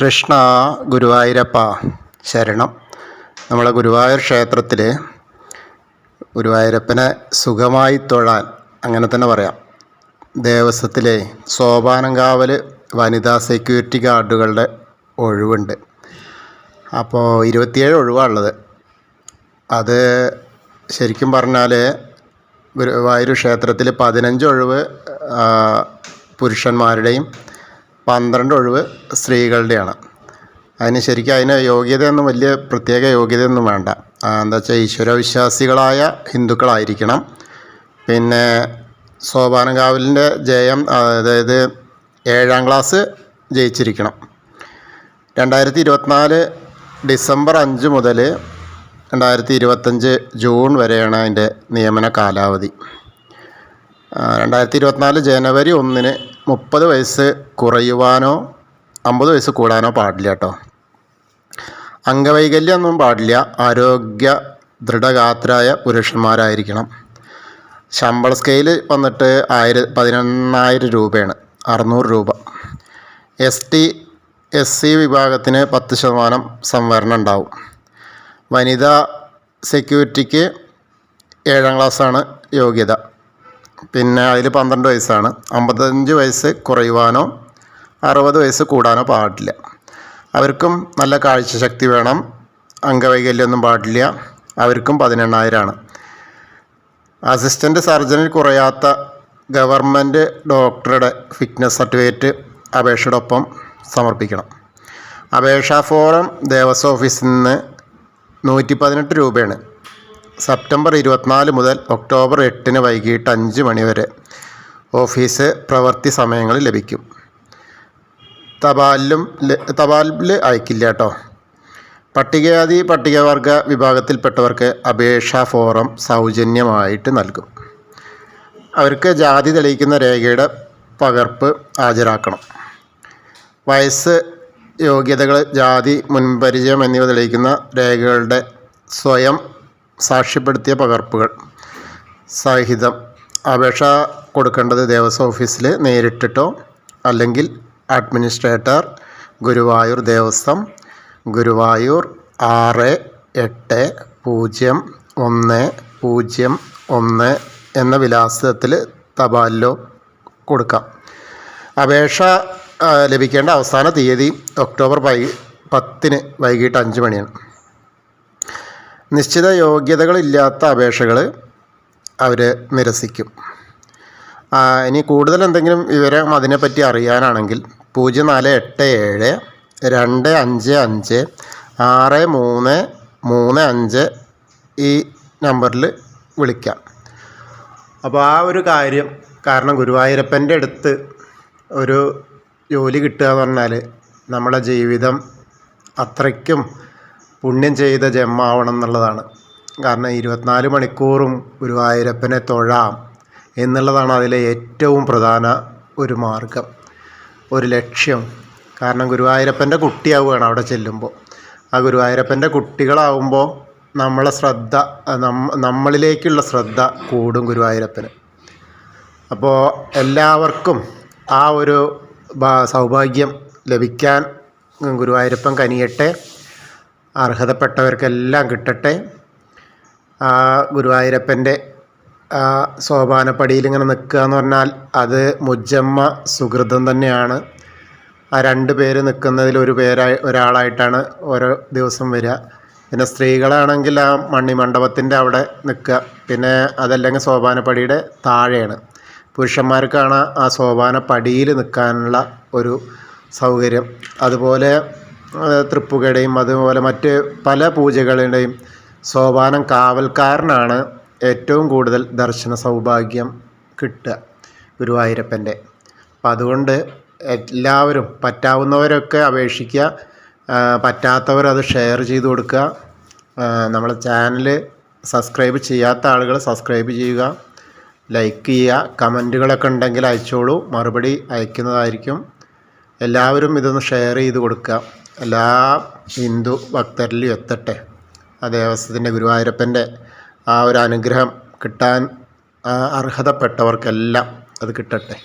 കൃഷ്ണ ഗുരുവായൂരപ്പ ശരണം. നമ്മളെ ഗുരുവായൂർ ക്ഷേത്രത്തിൽ ഗുരുവായൂരപ്പനെ സുഖമായി തൊഴാൻ അങ്ങനെ തന്നെ പറയാം. ദേവസ്വത്തിലെ സോപാനങ്കാവൽ വനിതാ സെക്യൂരിറ്റി ഗാർഡുകളുടെ ഒഴിവുണ്ട്. അപ്പോൾ ഇരുപത്തിയേഴ് ഒഴിവാണുള്ളത് അത് ശരിക്കും പറഞ്ഞാൽ ഗുരുവായൂർ ക്ഷേത്രത്തിൽ പതിനഞ്ച് ഒഴിവ് പുരുഷന്മാരുടെയും പന്ത്രണ്ട് ഒഴിവ് സ്ത്രീകളുടെയാണ്. അതിന് ശരിക്കും അതിന് യോഗ്യതയൊന്നും വലിയ പ്രത്യേക യോഗ്യതയൊന്നും വേണ്ട. എന്താ വെച്ചാൽ ഈശ്വരവിശ്വാസികളായ ഹിന്ദുക്കളായിരിക്കണം. പിന്നെ സോപാനകാവലിന്റെ ജയം അതായത് ഏഴാം ക്ലാസ് ജയിച്ചിരിക്കണം. രണ്ടായിരത്തി ഇരുപത്തിനാല് ഡിസംബർ അഞ്ച് മുതൽ രണ്ടായിരത്തി ഇരുപത്തഞ്ച് ജൂൺ വരെയാണ് അതിന്റെ നിയമന കാലാവധി. രണ്ടായിരത്തി ഇരുപത്തിനാല് ജനുവരി ഒന്നിന് മുപ്പത് വയസ്സ് കുറയുവാനോ അമ്പത് വയസ്സ് കൂടാനോ പാടില്ല കേട്ടോ. അംഗവൈകല്യമൊന്നും പാടില്ല. ആരോഗ്യ ദൃഢഗാത്രായ പുരുഷന്മാരായിരിക്കണം. ശമ്പള സ്കെയിൽ വന്നിട്ട് ആയിര പതിനെണ്ണായിരം രൂപയാണ്. അറുന്നൂറ് രൂപ. എസ് ടി എസ് സി വിഭാഗത്തിന് പത്ത് ശതമാനം സംവരണം ഉണ്ടാവും. വനിതാ സെക്യൂരിറ്റിക്ക് ഏഴാം ക്ലാസ്സാണ് യോഗ്യത. പിന്നെ അതിൽ പന്ത്രണ്ട് വയസ്സാണ്. അമ്പത്തഞ്ച് വയസ്സ് കുറയുവാനോ അറുപത് വയസ്സ് കൂടാനോ പാടില്ല. അവർക്കും നല്ല കാഴ്ചശക്തി വേണം. അംഗവൈകല്യമൊന്നും പാടില്ല. അവർക്കും പതിനെണ്ണായിരമാണ് അസിസ്റ്റന്റ് സർജനിൽ കുറയാത്ത ഗവൺമെന്റ് ഡോക്ടറുടെ ഫിറ്റ്നസ് സർട്ടിഫിക്കറ്റ് അപേക്ഷയുടെ ഒപ്പം സമർപ്പിക്കണം. അപേക്ഷാ ഫോറം ദേവസ്വം ഓഫീസിൽ നിന്ന് നൂറ്റി പതിനെട്ട് രൂപയാണ്. സെപ്റ്റംബർ ഇരുപത്തിനാല് മുതൽ ഒക്ടോബർ എട്ടിന് വൈകിട്ട് അഞ്ച് മണിവരെ ഓഫീസ് പ്രവൃത്തി സമയങ്ങൾ ലഭിക്കും. തപാലിലും തപാലിൽ അയക്കില്ല കേട്ടോ. പട്ടികജാതി പട്ടികവർഗ വിഭാഗത്തിൽപ്പെട്ടവർക്ക് അപേക്ഷാ ഫോറം സൗജന്യമായിട്ട് നൽകും. അവർക്ക് ജാതി തെളിയിക്കുന്ന രേഖയുടെ പകർപ്പ് ഹാജരാക്കണം. വയസ്സ് യോഗ്യതകൾ ജാതി മുൻപരിചയം എന്നിവ തെളിയിക്കുന്ന രേഖകളുടെ സ്വയം സാക്ഷ്യപ്പെടുത്തിയ പകർപ്പുകൾ. സഹിതം. അപേക്ഷ കൊടുക്കേണ്ടത് ദേവസ്വം ഓഫീസിൽ നേരിട്ടിട്ടോ അല്ലെങ്കിൽ അഡ്മിനിസ്ട്രേറ്റർ ഗുരുവായൂർ ദേവസ്വം ഗുരുവായൂർ ആറ് എട്ട് പൂജ്യം ഒന്ന് പൂജ്യം ഒന്ന് എന്ന വിലാസത്തിൽ തപാലിലോ കൊടുക്കാം. അപേക്ഷ ലഭിക്കേണ്ട അവസാന തീയതി ഒക്ടോബർ പൈ പത്തിന് വൈകിട്ട് അഞ്ച് മണിയാണ്. നിശ്ചിത യോഗ്യതകളില്ലാത്ത അപേക്ഷകൾ അവർ നിരസിക്കും. ഇനി കൂടുതൽ എന്തെങ്കിലും വിവരം അതിനെപ്പറ്റി അറിയാനാണെങ്കിൽ പൂജ്യം നാല് എട്ട് ഏഴ് രണ്ട് അഞ്ച് അഞ്ച് ആറ് മൂന്ന് മൂന്ന് അഞ്ച് ഈ നമ്പറിൽ വിളിക്കാം. അപ്പോൾ ആ ഒരു കാര്യം കാരണം ഗുരുവായൂരപ്പന്റെ അടുത്ത് ഒരു ജോലി കിട്ടുക എന്ന് പറഞ്ഞാൽ നമ്മുടെ ജീവിതം അത്രയ്ക്കും പുണ്യം ചെയ്ത ജന്മാവണം എന്നുള്ളതാണ്. കാരണം ഇരുപത്തിനാല് മണിക്കൂറും ഗുരുവായൂരപ്പനെ തൊഴാം എന്നുള്ളതാണ് അതിലെ ഏറ്റവും പ്രധാന ഒരു മാർഗം ഒരു ലക്ഷ്യം. കാരണം ഗുരുവായൂരപ്പന്റെ കുട്ടിയാവുകയാണ് അവിടെ ചെല്ലുമ്പോൾ. ആ ഗുരുവായൂരപ്പന്റെ കുട്ടികളാവുമ്പോൾ നമ്മളെ ശ്രദ്ധ നമ്മ നമ്മളിലേക്കുള്ള ശ്രദ്ധ കൂടും ഗുരുവായൂരപ്പന് അപ്പോൾ എല്ലാവർക്കും ആ ഒരു സൗഭാഗ്യം ലഭിക്കാൻ ഗുരുവായൂരപ്പൻ കനിയട്ടെ. അർഹതപ്പെട്ടവർക്കെല്ലാം കിട്ടട്ടെ. ആ ഗുരുവായൂരപ്പന്റെ ആ സോപാനപ്പടിയിൽ ഇങ്ങനെ നിൽക്കുക എന്ന് പറഞ്ഞാൽ അത് മുജമ്മ സുഹൃതം തന്നെയാണ്. ആ രണ്ട് പേര് നിൽക്കുന്നതിൽ ഒരു പേരായി ഒരാളായിട്ടാണ് ഓരോ ദിവസം വരിക. പിന്നെ സ്ത്രീകളാണെങ്കിൽ ആ മണ്ണി മണ്ഡപത്തിന്റെ അവിടെ നിൽക്കുക. പിന്നെ അതല്ലെങ്കിൽ സോപാനപ്പടിയുടെ താഴെയാണ്. പുരുഷന്മാർക്കാണ് ആ സോപാനപ്പടിയിൽ നിൽക്കാനുള്ള ഒരു സൗകര്യം. അതുപോലെ തൃപ്പുകയുടെയും അതുപോലെ മറ്റ് പല പൂജകളുടെയും സോപാനം കാവൽക്കാരനാണ് ഏറ്റവും കൂടുതൽ ദർശന സൗഭാഗ്യം കിട്ടുക ഗുരുവായൂരപ്പന്റെ. അപ്പം അതുകൊണ്ട് എല്ലാവരും പറ്റാവുന്നവരൊക്കെ അപേക്ഷിക്കുക പറ്റാത്തവർ അത് ഷെയർ ചെയ്ത് കൊടുക്കുക. നമ്മളെ ചാനൽ സബ്സ്ക്രൈബ് ചെയ്യാത്ത ആളുകൾ സബ്സ്ക്രൈബ് ചെയ്യുക ലൈക്ക് ചെയ്യുക കമന്റുകളൊക്കെ ഉണ്ടെങ്കിൽ അയച്ചോളൂ. മറുപടി അയക്കുന്നതായിരിക്കും. എല്ലാവരും ഇതൊന്ന് ഷെയർ ചെയ്ത് കൊടുക്കുക. എല്ലാ ഹിന്ദു ഭക്തരിലും എത്തട്ടെ. ആ ദേവസ്വത്തിന്റെ ഗുരുവായൂരപ്പന്റെ ആ ഒരു അനുഗ്രഹം കിട്ടാൻ അർഹതപ്പെട്ടവർക്കെല്ലാം അത് കിട്ടട്ടെ.